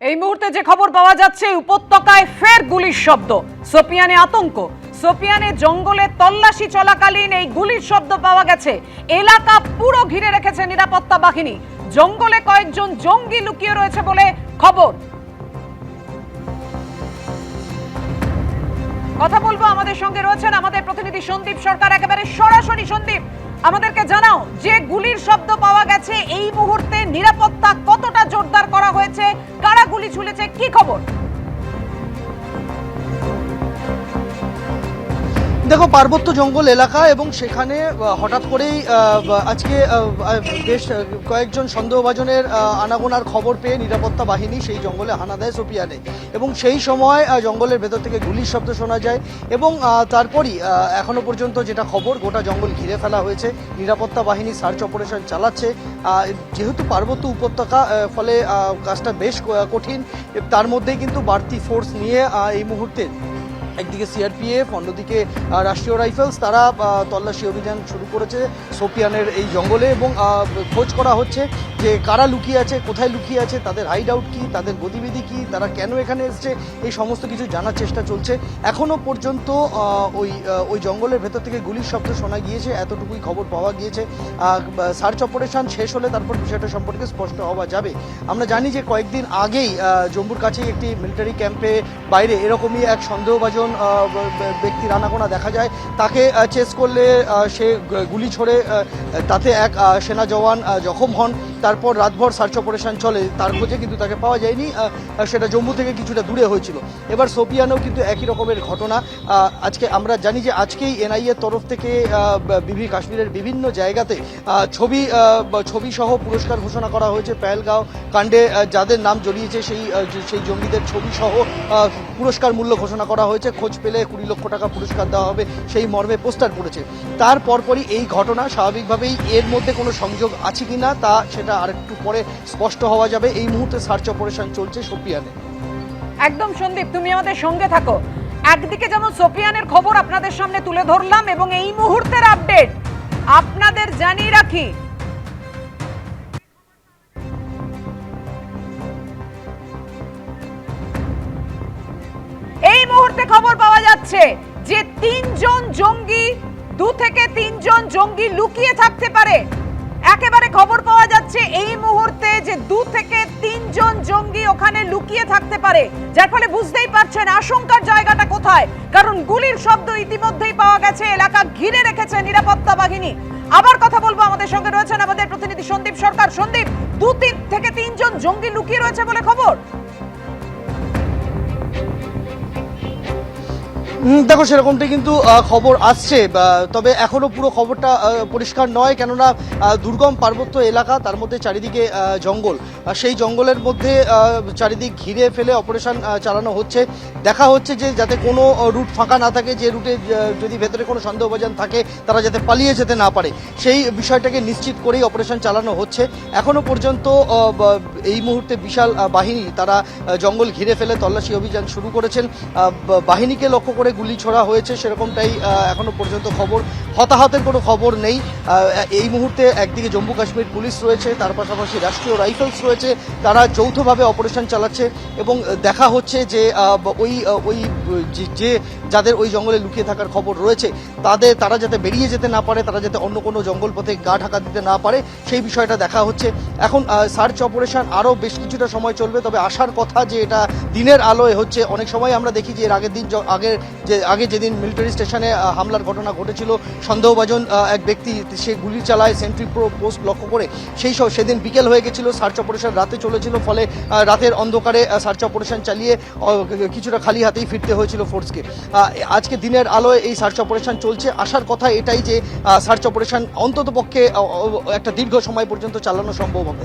এই মুহূর্তে যে খবর পাওয়া যাচ্ছে, উপত্যকায় ফের গুলির শব্দ। সোপিয়ানে আতঙ্ক। সোপিয়ানে জঙ্গলে তল্লাশি চলাকালীন এই গুলির শব্দ পাওয়া গেছে। এলাকা পুরো ঘিরে রেখেছে নিরাপত্তা বাহিনী। জঙ্গলে কয়েকজন জঙ্গি লুকিয়ে রয়েছে বলে খবর। কথা বলব আমাদের সঙ্গে রয়েছেন আমাদের প্রতিনিধি সন্দীপ সরকার, একেবারে সরাসরি সন্দীপ। আমাদেরকে জানাও যে গুলির কি খবর? দেখো, পার্বত্য জঙ্গল এলাকা এবং সেখানে হঠাৎ করেই আজকে বেশ কয়েকজন সন্দেহভাজনের আনাগোনার খবর পেয়ে নিরাপত্তা বাহিনী সেই জঙ্গলে হানা দেয় সোপিয়ানে। এবং সেই সময় জঙ্গলের ভেতর থেকে গুলির শব্দ শোনা যায় এবং তারপরই এখনও পর্যন্ত যেটা খবর, গোটা জঙ্গল ঘিরে ফেলা হয়েছে। নিরাপত্তা বাহিনী সার্চ অপারেশন চালাচ্ছে। যেহেতু পার্বত্য উপত্যকা ফলে কাজটা বেশ কঠিন, তার মধ্যেই কিন্তু বাড়তি ফোর্স নিয়ে এই মুহূর্তে একদিকে সিআরপিএফ, অন্যদিকে রাষ্ট্রীয় রাইফেলস। তারা তল্লাশি অভিযান শুরু করেছে সোপিয়ানের এই জঙ্গলে এবং খোঁজ করা হচ্ছে যে কারা লুকিয়ে আছে, কোথায় লুকিয়ে আছে, তাদের হাইড আউট কী, তাদের গতিবিধি কী, তারা কেন এখানে এসছে, এই সমস্ত কিছু জানার চেষ্টা চলছে। এখনও পর্যন্ত ওই ওই জঙ্গলের ভেতর থেকে গুলির শব্দ শোনা গিয়েছে, এতটুকুই খবর পাওয়া গিয়েছে। সার্চ অপারেশন শেষ হলে তারপর বিষয়টা সম্পর্কে স্পষ্ট হওয়া যাবে। আমরা জানি যে কয়েকদিন আগেই জম্মুর কাছেই একটি মিলিটারি ক্যাম্পে বাইরে এরকমই এক সন্দেহভাজন আহ, ব- ব- ব্যক্তির আনাগোনা দেখা যায় তাকে চেস করলে সে গুলি ছড়ে তাতে এক সেনা জওয়ান জখম হন। তারপর রাতভর সার্চ অপারেশন চলে। তার খোঁজে কিন্তু তাকে পাওয়া যায়নি সেটা জম্মু থেকে কিছুটা দূরে হয়েছিল। এবার সোপিয়ানেও কিন্তু একই রকমের ঘটনা। আজকে আমরা জানি যে আজকেই এনআইএ তরফ থেকে বিভিন্ন কাশ্মীরের বিভিন্ন জায়গাতে ছবি ছবি সহ পুরস্কার ঘোষণা করা হয়েছে পেহেলগাঁও কাণ্ডে যাদের নাম জড়িয়েছে সেই সেই জঙ্গিদের ছবি সহ পুরস্কার মূল্য ঘোষণা করা হয়েছে। খোঁজ পেলে কুড়ি লক্ষ টাকা পুরস্কার দেওয়া হবে, সেই মর্মে পোস্টার পড়েছে। তার পরপরই এই ঘটনা স্বাভাবিকভাবেই এর মধ্যে কোনো সংযোগ আছে কিনা তা সেটা আরেকটু পরে স্পষ্ট হওয়া যাবে। এই মুহূর্তে সার্চ অপারেশন চলছে সোপিয়ানে। একদম সন্দীপ, তুমি আমাদের সঙ্গে থাকো। একদিকে যেমন সোপিয়ানের খবর আপনাদের সামনে তুলে ধরলাম এবং এই মুহূর্তের আপডেট আপনাদের জানিয়ে রাখি মুহূর্তে খবর পাওয়া যাচ্ছে যে তিনজন জঙ্গি, দু থেকে তিনজন জঙ্গি লুকিয়ে থাকতে পারে। একেবারে খবর পাওয়া যাচ্ছে এই মুহূর্তে যে দু থেকে তিনজন জঙ্গি ওখানে লুকিয়ে থাকতে পারে। যার ফলে বুঝতেই পারছেন আশঙ্কার জায়গাটা কোথায়, কারণ গুলির শব্দ ইতিমধ্যেই পাওয়া গেছে, এলাকা ঘিরে রেখেছে নিরাপত্তা বাহিনী। আবার কথা বলব আমাদের সঙ্গে রয়েছেন আমাদের প্রতিনিধি সন্দীপ সরকার। সন্দীপ, দু তিন থেকে তিনজন জঙ্গি লুকিয়ে রয়েছে বলে খবর? দেখো, সেরকমটাই কিন্তু খবর আসছে। তবে এখনও পুরো খবরটা পরিষ্কার নয়, কেননা দুর্গম পার্বত্য এলাকা, তার মধ্যে চারিদিকে জঙ্গল। সেই জঙ্গলের মধ্যে চারিদিক ঘিরে ফেলে অপারেশন চালানো হচ্ছে। দেখা হচ্ছে যে, যাতে কোনো রুট ফাঁকা না থাকে, যে রুটে যদি ভেতরে কোনো সন্দেহভাজন থাকে, তারা যাতে পালিয়ে যেতে না পারে। সেই বিষয়টাকে নিশ্চিত করেই অপারেশন চালানো হচ্ছে। এখনও পর্যন্ত এই মুহূর্তে বিশাল বাহিনী, তারা জঙ্গল ঘিরে ফেলে তল্লাশি অভিযান শুরু করেছেন। বাহিনীকে লক্ষ্য করে গুলি ছোড়া হয়েছে সেরকমটাই এখনও এখনও পর্যন্ত খবর। হতাহতের কোনো খবর নেই। এই মুহূর্তে একদিকে জম্মু কাশ্মীর পুলিশ রয়েছে, তার পাশাপাশি রাষ্ট্রীয় রাইফেলস রয়েছে, তারা যৌথভাবে অপারেশন চালাচ্ছে এবং দেখা হচ্ছে যে ওই ওই যে যাদের ওই জঙ্গলে লুকিয়ে থাকার খবর রয়েছে, তাদের, তারা যাতে বেরিয়ে যেতে না পারে, তারা যাতে অন্য কোনো জঙ্গল পথে গা ঢাকা দিতে না পারে, সেই বিষয়টা দেখা হচ্ছে। এখন সার্চ অপারেশন আরও বেশ কিছুটা সময় চলবে, তবে আসার কথা যে এটা দিনের আলোয় হচ্ছে, অনেক সময় আমরা দেখি যে এর আগের দিন আগের যে, আগে যেদিন মিলিটারি স্টেশনে হামলার ঘটনা ঘটেছিল, সন্দেহভাজন এক ব্যক্তি সে গুলি চালায় সেন্ট্রি প্রো পোস্ট লক্ষ্য করে, সেই সব সেদিন বিকেল হয়ে গেছিল, সার্চ অপারেশন রাতে চলেছিল, ফলে রাতের অন্ধকারে সার্চ অপারেশন চালিয়ে কিছুটা খালি হাতেই ফিরতে হয়েছিল ফোর্সকে আজকে দিনের আলোয় এই সার্চ অপারেশন চলছে। আসার কথা এটাই যে সার্চ অপারেশন অন্তত পক্ষে একটা দীর্ঘ সময় পর্যন্ত চালানো সম্ভব হবে।